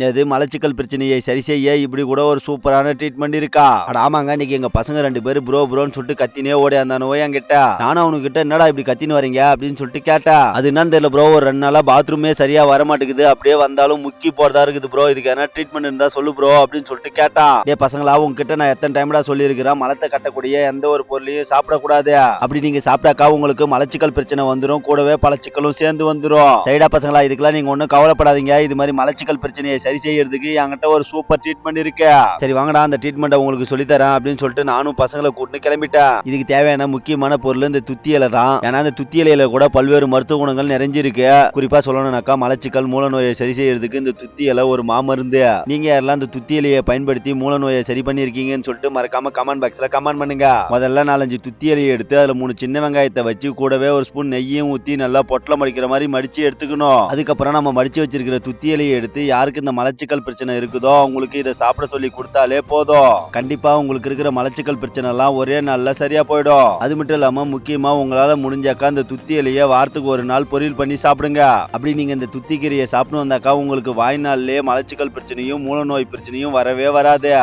நேது மலச்சிக்கல் பிரச்சனையை சரி செய்ய இப்படி கூட ஒரு சூப்பரான ட்ரீட்மெண்ட் இருக்கா? அட ஆமாங்க இன்னைக்கு எங்க பசங்க ரெண்டு பேரும் ப்ரோ ப்ரோன்னு சொல்லிட்டு கத்தினே ஓடியாந்தானோ என்கிட்ட? நானும் அவனுக்கு கிட்ட என்னடா இப்படி கத்தின்னு வரீங்க? அப்படின்னு சொல்லிட்டு கேட்டா அது என்னன்னு தெரியல ப்ரோ ஒரு ரெண்டு நாளா பாத்ரூமே சரியா வர மாட்டேங்குது அப்படியே வந்தாலும் முக்கி போறதா இருக்குது ப்ரோ இதுக்கு என்ன ட்ரீட்மெண்ட் இருந்தா சொல்லு ப்ரோ அப்படின்னு சொல்லிட்டு கேட்டான் டே பசங்களா உங்ககிட்ட நான் எத்தனை டைம்டா சொல்லியிருக்கிறேன்? மலத்தை கட்டக்கூடிய எந்த ஒரு பொருளையும் சாப்பிடக்கூடாது. அப்படி நீங்க சாப்பிட்டாக்கா உங்களுக்கு மலச்சிக்கல் பிரச்சனை வந்துடும் கூடவே பல சிக்கலும் சேர்ந்து வந்துடும் சரிடா பசங்களா இதுக்கெல்லாம் நீங்க ஒன்னும் கவலைப்படாதீங்க. இது மாதிரி மலச்சிக்கல் பிரச்சனையை சரி செய்யறதுக்கு என்கிட்ட ஒரு சூப்பர் ட்ரீட்மெண்ட் இருக்கு. சரி வாங்கடா அந்த ட்ரீட்மெண்ட்டை உங்களுக்கு சொல்லித்தரேன் அப்படின்னு சொல்லிட்டு நானும் பசங்களை கூட்டிட்டு கிளம்பிட்டேன். இதுக்கு தேவையான முக்கியமான பொருள் இந்த துத்தி இலை தான். ஏன்னா இந்த துத்தி இலையில கூட பல்வேறு மருத்துவ குணங்கள் நிறைஞ்சிருக்கு. குறிப்பா சொல்லணும்னாக்கா மலச்சிக்கல் மூல நோயை சரி செய்யறதுக்கு இந்த துத்தி இலை ஒரு மாமருந்து. நீங்க யாரெல்லாம் இந்த துத்தி இலையை பயன்படுத்தி மூல நோயை சரி பண்ணிருக்கீங்கன்னு சொல்லிட்டு மறக்காம கமெண்ட் பாக்ஸ்ல கமெண்ட் பண்ணுங்க. முதல்ல நாலஞ்சு துத்தி இலையை எடுத்து அதுல மூணு சின்ன வெங்காயத்தை வச்சு கூடவே ஒரு ஸ்பூன் நெய்யும் ஊத்தி நல்லா பொட்டலம் மடிக்கிற மாதிரி மடிச்சு எடுத்துக்கணும். அதுக்கப்புறம் நம்ம மடிச்சு வச்சிருக்கிற துத்தி இலையை எடுத்து யாருக்கு இந்த மலச்சிக்கல் பிரச்சனை இருக்குதோ அவங்களுக்கு இதை சாப்பிட சொல்லி கொடுத்தாலே போதும். கண்டிப்பா உங்களுக்கு இருக்கிற மலச்சிக்கல் பிரச்சனை எல்லாம் ஒரே நாள்ல சரியா போயிடும். அது மட்டும் இல்லாம முக்கியமா உங்களால முடிஞ்சாக்கா இந்த துத்தி இலையை வாரத்துக்கு ஒரு நாள் பொரியல் பண்ணி சாப்பிடுங்க. அப்படி நீங்க இந்த துத்தி கீரையை சாப்பிட்டு வந்தாக்கா உங்களுக்கு வாய்நாள்லயே மலச்சிக்கல் பிரச்சனையும் மூல நோய் பிரச்சனையும் வரவே வராது.